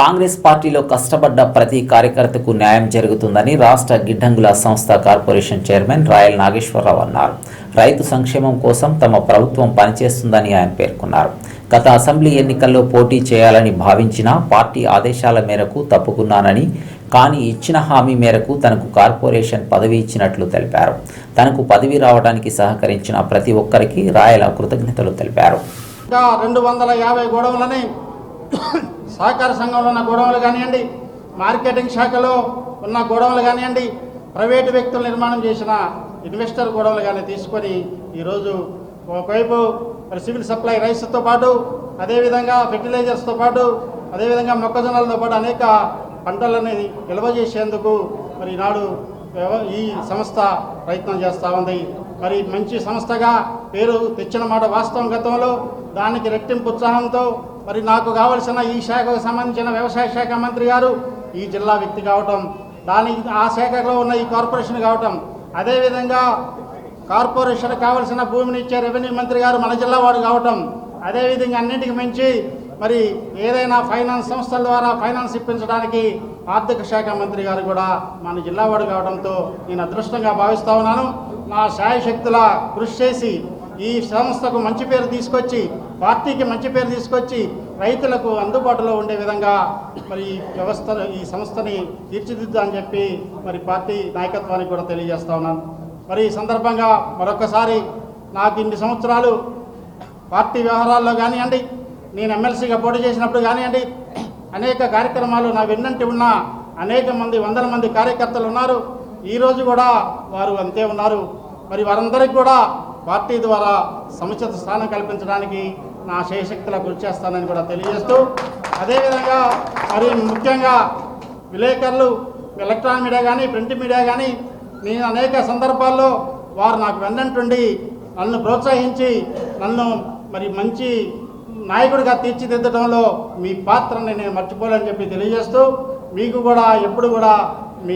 కాంగ్రెస్ పార్టీలో కష్టపడ్డ ప్రతి కార్యకర్తకు న్యాయం జరుగుతుందని రాష్ట్ర గిడ్డంగుల సంస్థ కార్పొరేషన్ చైర్మన్ రాయల్ నాగేశ్వరరావు అన్నారు. రైతు సంక్షేమం కోసం తమ ప్రభుత్వం పనిచేస్తుందని ఆయన పేర్కొన్నారు. గత అసెంబ్లీ ఎన్నికల్లో పోటీ చేయాలని భావించినా పార్టీ ఆదేశాల మేరకు తప్పుకున్నానని కానీ ఇచ్చిన హామీ మేరకు తనకు కార్పొరేషన్ పదవి ఇచ్చినట్లు తెలిపారు. తనకు పదవి రావడానికి సహకరించిన ప్రతి ఒక్కరికి రాయల కృతజ్ఞతలు తెలిపారు. రెండు వందల యాభై సహకార సంఘంలో ఉన్న గోడౌన్లు కానివ్వండి మార్కెటింగ్ శాఖలో ఉన్న గోడౌన్లు కానివ్వండి ప్రైవేటు వ్యక్తులు నిర్మాణం చేసిన ఇన్వెస్టర్ గోడౌన్లు కానీ తీసుకొని ఈరోజు ఒకవైపు మరి సివిల్ సప్లై రైస్తో పాటు అదేవిధంగా ఫెర్టిలైజర్స్తో పాటు అదేవిధంగా మొక్కజొన్నలతో పాటు అనేక పంటలని నిల్వ చేసేందుకు మరి ఈనాడు ఈ సంస్థ ప్రయత్నం చేస్తూ ఉంది. మరి మంచి సంస్థగా పేరు తెచ్చిన మాట వాస్తవం గతంలో దానికి రెట్టింపు ఉత్సాహంతో మరి నాకు కావలసిన ఈ శాఖకు సంబంధించిన వ్యవసాయ శాఖ మంత్రి గారు ఈ జిల్లా వ్యక్తి కావటం దాని ఆ శాఖలో ఉన్న ఈ కార్పొరేషన్ కావటం అదేవిధంగా కార్పొరేషన్ కావలసిన భూమిని ఇచ్చే రెవెన్యూ మంత్రి గారు మన జిల్లా వాడు కావటం అదేవిధంగా అన్నింటికి మించి మరి ఏదైనా ఫైనాన్స్ సంస్థల ద్వారా ఫైనాన్స్ ఇప్పించడానికి ఆర్థిక శాఖ మంత్రి గారు కూడా మన జిల్లా వాడు కావడంతో నేను అదృష్టంగా భావిస్తా ఉన్నాను. నా శాయశక్తుల కృషి చేసి ఈ సంస్థకు మంచి పేరు తీసుకొచ్చి పార్టీకి మంచి పేరు తీసుకొచ్చి రైతులకు అందుబాటులో ఉండే విధంగా మరి వ్యవస్థ ఈ సంస్థని తీర్చిదిద్దామని చెప్పి మరి పార్టీ నాయకత్వానికి కూడా తెలియజేస్తా ఉన్నాను. మరి ఈ సందర్భంగా మరొకసారి నాకు ఇన్ని సంవత్సరాలు పార్టీ వ్యవహారాల్లో కానివ్వండి నేను ఎమ్మెల్సీగా పోటీ చేసినప్పుడు కానివ్వండి అనేక కార్యక్రమాలు నా వెన్నంటి ఉన్న అనేక మంది వందల మంది కార్యకర్తలు ఉన్నారు. ఈరోజు కూడా వారు అంతే ఉన్నారు. మరి వారందరికీ కూడా పార్టీ ద్వారా సముచిత స్థానం కల్పించడానికి నా శయశక్తుల కృషి చేస్తానని కూడా తెలియజేస్తూ అదేవిధంగా మరి ముఖ్యంగా విలేకరులు ఎలక్ట్రానిక్ మీడియా కానీ ప్రింట్ మీడియా కానీ నేను అనేక సందర్భాల్లో వారు నాకు వెన్నంటుండి నన్ను ప్రోత్సహించి నన్ను మరి మంచి నాయకుడిగా తీర్చిదిద్దడంలో మీ పాత్రని నేను మర్చిపోలేని చెప్పి తెలియజేస్తూ మీకు కూడా ఎప్పుడు కూడా మీ